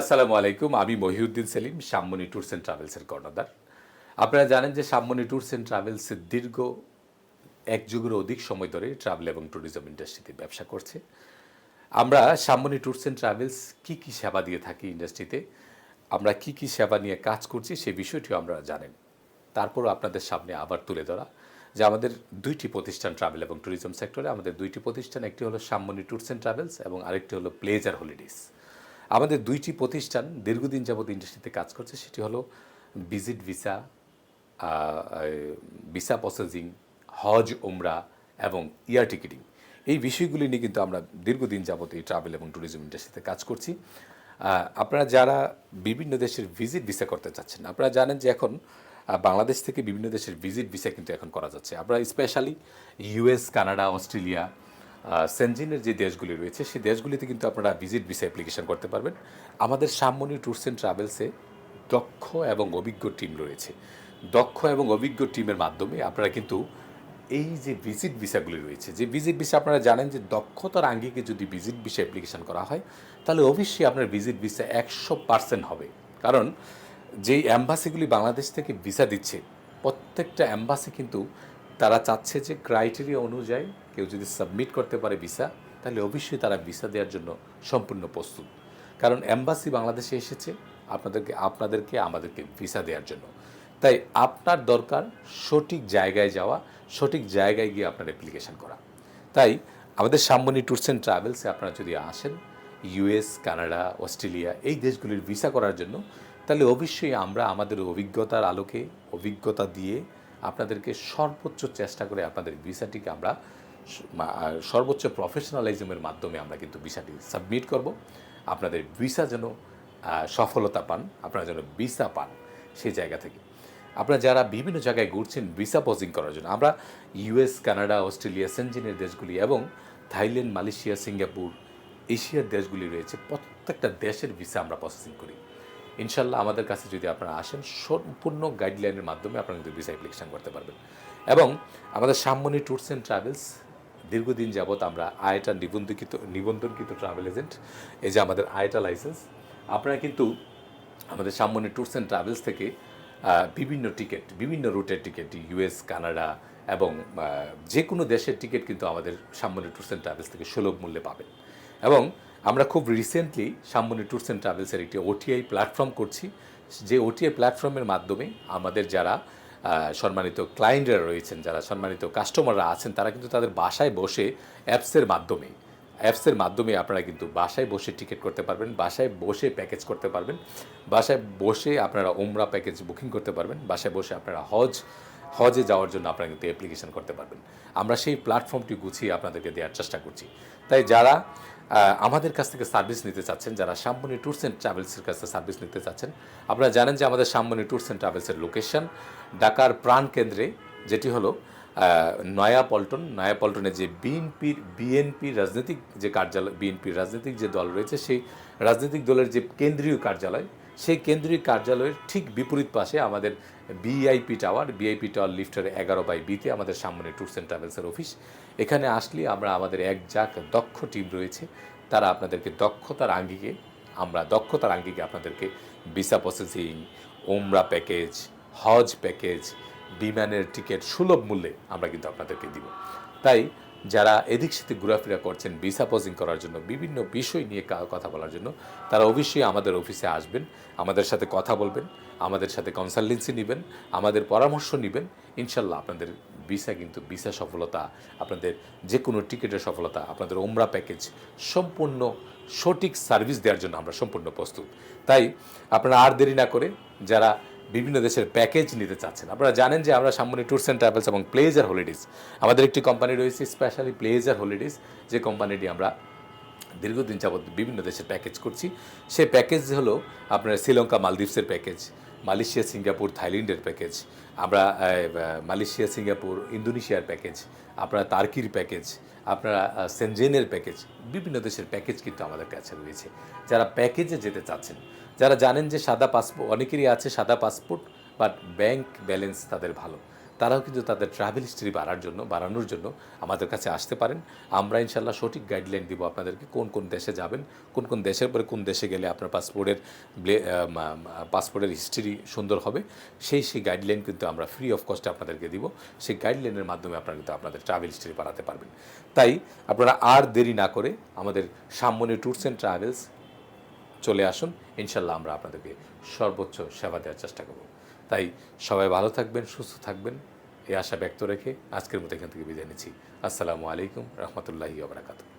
আসসালামু আলাইকুম, আমি মহিউদ্দিন সেলিম, সাম্মনি ট্যুরস অ্যান্ড ট্রাভেলসের কর্ণধার। আপনারা জানেন যে সাম্মনি ট্যুরস অ্যান্ড ট্রাভেলসের দীর্ঘ এক যুগের অধিক সময় ধরে ট্রাভেল এবং ট্যুরিজম ইন্ডাস্ট্রিতে ব্যবসা করছে। আমরা সাম্মনি ট্যুরস অ্যান্ড ট্রাভেলস কী কী সেবা দিয়ে থাকি ইন্ডাস্ট্রিতে, আমরা কি কি সেবা নিয়ে কাজ করছি সেই বিষয়টিও আমরা জানেন। তারপরও আপনাদের সামনে আবার তুলে ধরা যে আমাদের দুইটি প্রতিষ্ঠান ট্রাভেল এবং ট্যুরিজম সেক্টরে আমাদের দুইটি প্রতিষ্ঠান, একটি হলো সাম্মনি ট্যুরস অ্যান্ড ট্রাভেলস এবং আরেকটি হলো প্লেজার হলিডেজ। আমাদের দুইটি প্রতিষ্ঠান দীর্ঘদিন যাবৎ ইন্ডাস্ট্রিতে কাজ করছে, সেটি হলো ভিজিট ভিসা ভিসা প্রসেসিং হজ ওমরা এবং ইয়ার টিকিটিং এই বিষয়গুলি নিয়ে কিন্তু আমরা দীর্ঘদিন যাবত এই ট্রাভেল এবং ট্যুরিজম ইন্ডাস্ট্রিতে কাজ করছি। আপনারা যারা বিভিন্ন দেশের ভিজিট ভিসা করতে চাচ্ছেন, আপনারা জানেন যে এখন বাংলাদেশ থেকে বিভিন্ন দেশের ভিজিট ভিসা কিন্তু এখন করা যাচ্ছে। আপনারা স্পেশালি ইউএস কানাডা অস্ট্রেলিয়া সেনজিনের যে দেশগুলি রয়েছে, সেই দেশগুলিতে কিন্তু আপনারা ভিজিট ভিসা অ্যাপ্লিকেশন করতে পারবেন। আমাদের সামনি ট্যুরস অ্যান্ড ট্রাভেলসে দক্ষ এবং অভিজ্ঞ টিম রয়েছে। দক্ষ এবং অভিজ্ঞ টিমের মাধ্যমে আপনারা কিন্তু এই যে ভিজিট ভিসাগুলি রয়েছে, যে ভিজিট ভিসা আপনারা জানেন যে দক্ষতার আঙ্গিকে যদি ভিজিট ভিসা অ্যাপ্লিকেশন করা হয়, তাহলে অবশ্যই আপনার ভিজিট ভিসা একশো পার্সেন্ট হবে। কারণ যেই অ্যাম্বাসিগুলি বাংলাদেশ থেকে ভিসা দিচ্ছে, প্রত্যেকটা অ্যাম্বাসি কিন্তু তারা চাচ্ছে যে ক্রাইটেরিয়া অনুযায়ী কেউ যদি সাবমিট করতে পারে ভিসা, তাহলে অবশ্যই তারা ভিসা দেওয়ার জন্য সম্পূর্ণ প্রস্তুত। কারণ অ্যাম্বাসি বাংলাদেশে এসেছে আপনাদেরকে আপনাদেরকে, আমাদেরকে ভিসা দেওয়ার জন্য। তাই আপনার দরকার সঠিক জায়গায় যাওয়া, সঠিক জায়গায় গিয়ে আপনার অ্যাপ্লিকেশন করা। তাই আমাদের সামনি ট্যুরস অ্যান্ড ট্রাভেলসে আপনারা যদি আসেন ইউএস কানাডা, অস্ট্রেলিয়া, এই দেশগুলির ভিসা করার জন্য, তাহলে অবশ্যই আমরা আমাদের অভিজ্ঞতার আলোকে, অভিজ্ঞতা দিয়ে আপনাদেরকে সর্বোচ্চ চেষ্টা করে আপনাদের ভিসাটিকে আমরা সর্বোচ্চ প্রফেশনালিজমের মাধ্যমে আমরা কিন্তু ভিসাটি সাবমিট করব। আপনাদের ভিসা যেন সফলতা পান, আপনারা যেন ভিসা পান সেই জায়গা থেকে। আপনারা যারা বিভিন্ন জায়গায় ঘুরছেন ভিসা পজিং করার জন্য, আমরা ইউএস কানাডা অস্ট্রেলিয়া সেনজিনের দেশগুলি এবং থাইল্যান্ড মালয়েশিয়া সিঙ্গাপুর এশিয়ার দেশগুলি রয়েছে, প্রত্যেকটা দেশের ভিসা আমরা প্রসেসিং করি। ইনশাল্লাহ আমাদের কাছে যদি আপনারা আসেন, সম্পূর্ণ গাইডলাইনের মাধ্যমে আপনারা কিন্তু ভিসা অ্যাপ্লিকেশন করতে পারবেন। এবং আমাদের সামনি ট্যুরস অ্যান্ড ট্রাভেলস দীর্ঘদিন যাবৎ আমরা আয়টা নিবন্ধিত, নিবন্ধনকৃত ট্রাভেল এজেন্ট এই যে আমাদের আয়টা লাইসেন্স আপনারা কিন্তু আমাদের সামনে ট্যুরস অ্যান্ড ট্রাভেলস থেকে বিভিন্ন টিকিট বিভিন্ন রুটের টিকিট ইউএস কানাডা এবং যে কোনো দেশের টিকিট কিন্তু আমাদের সামনে ট্যুরস অ্যান্ড ট্রাভেলস থেকে সুলভ মূল্যে পাবেন। এবং আমরা খুব রিসেন্টলি সামনে ট্যুরস অ্যান্ড ট্রাভেলসের একটি ওটিআই প্ল্যাটফর্ম করছি। যে ওটিআই প্ল্যাটফর্মের মাধ্যমে আমাদের যারা সম্মানিত ক্লায়েন্টরা রয়েছেন, যারা সম্মানিত কাস্টমাররা আছেন, তারা কিন্তু তাদের বাসায় বসে অ্যাপসের মাধ্যমে অ্যাপসের মাধ্যমে আপনারা কিন্তু বাসায় বসে টিকিট করতে পারবেন, বাসায় বসে প্যাকেজ করতে পারবেন, বাসায় বসে আপনারা ওমরা প্যাকেজ বুকিং করতে পারবেন, বাসায় বসে আপনারা হজ, হজে যাওয়ার জন্য আপনারা কিন্তু অ্যাপ্লিকেশন করতে পারবেন। আমরা সেই প্ল্যাটফর্মটি গুছিয়ে আপনাদেরকে দেওয়ার চেষ্টা করছি। তাই যারা আমাদের কাছ থেকে সার্ভিস নিতে চাচ্ছেন যারা সাম্বনি ট্যুরস অ্যান্ড ট্রাভেলসের কাছে সার্ভিস নিতে চাচ্ছেন, আপনারা জানেন যে আমাদের সাম্বনি ট্যুরস অ্যান্ড ট্রাভেলসের লোকেশন ঢাকার প্রাণকেন্দ্রে যেটি হলো নয়াপল্টন নয়া পল্টন, নয়া পল্টনে যে বিএনপির বিএনপি রাজনৈতিক যে কার্যালয় বিএনপির রাজনৈতিক যে দল রয়েছে, সেই রাজনৈতিক দলের যে কেন্দ্রীয় কার্যালয় সেই কেন্দ্রীয় কার্যালয়ের ঠিক বিপরীত পাশে আমাদের বিআইপি টাওয়ার বিআইপি টাওয়ার লিফটের এগারো বাই বিতে আমাদের সামনে ট্যুরস অ্যান্ড ট্রাভেলসের অফিস। এখানে আসলে আমরা আমাদের এক যাক দক্ষ টিম রয়েছে। তারা আপনাদেরকে দক্ষতার আঙ্গিকে, আমরা দক্ষতার আঙ্গিকে আপনাদেরকে ভিসা প্রসেসিং, ওমরা প্যাকেজ, হজ প্যাকেজ, বিমানের টিকিট সুলভ মূল্যে আমরা কিন্তু আপনাদেরকে দিব। তাই যারা এদিক সেদিক ঘোরাফেরা করছেন ভিসা পজিং করার জন্য, বিভিন্ন বিষয় নিয়ে কথা বলার জন্য, তারা অবশ্যই আমাদের অফিসে আসবেন, আমাদের সাথে কথা বলবেন, আমাদের সাথে কনসালটেন্সি নেবেন, আমাদের পরামর্শ নেবেন। ইনশাল্লাহ আপনাদের ভিসা কিন্তু ভিসা সফলতা, আপনাদের যে কোনো টিকিটের সফলতা, আপনাদের ওমরা প্যাকেজ সম্পূর্ণ সঠিক সার্ভিস দেওয়ার জন্য আমরা সম্পূর্ণ প্রস্তুত। তাই আপনারা আর দেরি না করে যারা বিভিন্ন দেশের প্যাকেজ নিতে চাচ্ছেন। আপনারা জানেন যে আমরা সামনে ট্যুরস অ্যান্ড ট্রাভেলস এবং প্লেজার হলিডেজ আমাদের একটি কোম্পানি রয়েছে স্পেশালি প্লেজার হলিডেজ যে কোম্পানিটি আমরা দীর্ঘদিন যাবৎ বিভিন্ন দেশের প্যাকেজ করছি। সেই প্যাকেজ হলো আপনার শ্রীলঙ্কা মালদ্বীপসের প্যাকেজ মালয়েশিয়া, সিঙ্গাপুর, থাইল্যান্ডের প্যাকেজ আমরা মালয়েশিয়া, সিঙ্গাপুর, ইন্দোনেশিয়ার প্যাকেজ আপনারা তার্কির প্যাকেজ আপনারা সেনজেনের প্যাকেজ বিভিন্ন দেশের প্যাকেজ কিন্তু আমাদের কাছে রয়েছে। যারা প্যাকেজে যেতে চাচ্ছেন যারা জানেন যে সাদা পাসপোর্ট অনেকেরই আছে সাদা পাসপোর্ট বাট ব্যাংক ব্যালেন্স তাদের ভালো। তারাও কিন্তু তাদের ট্রাভেল হিস্ট্রি বাড়ার জন্য, বাড়ানোর জন্য আমাদের কাছে আসতে পারেন। আমরা ইনশাল্লাহ সঠিক গাইডলাইন দিব আপনাদেরকে, কোন কোন দেশে যাবেন, কোন কোন দেশের পরে কোন দেশে গেলে আপনার পাসপোর্টের পাসপোর্টের হিস্ট্রি সুন্দর হবে। সেই সেই গাইডলাইন কিন্তু আমরা ফ্রি অফ কস্টে আপনাদেরকে দিব। সেই গাইডলাইনের মাধ্যমে আপনারা কিন্তু আপনাদের ট্রাভেল হিস্ট্রি বাড়াতে পারবেন। তাই আপনারা আর দেরি না করে আমাদের সামনে ট্যুরস অ্যান্ড ট্রাভেলস চলে আসুন। ইনশাল্লাহ আমরা আপনাদেরকে সর্বোচ্চ সেবা দেওয়ার চেষ্টা করব। তাই সবাই ভালো থাকবেন, সুস্থ থাকবেন, এই আশা ব্যক্ত রেখে আজকের মতো এখান থেকে বিদায় নিচ্ছি। আসসালামু আলাইকুম রহমতুল্লাহি ওবরাকাতুহ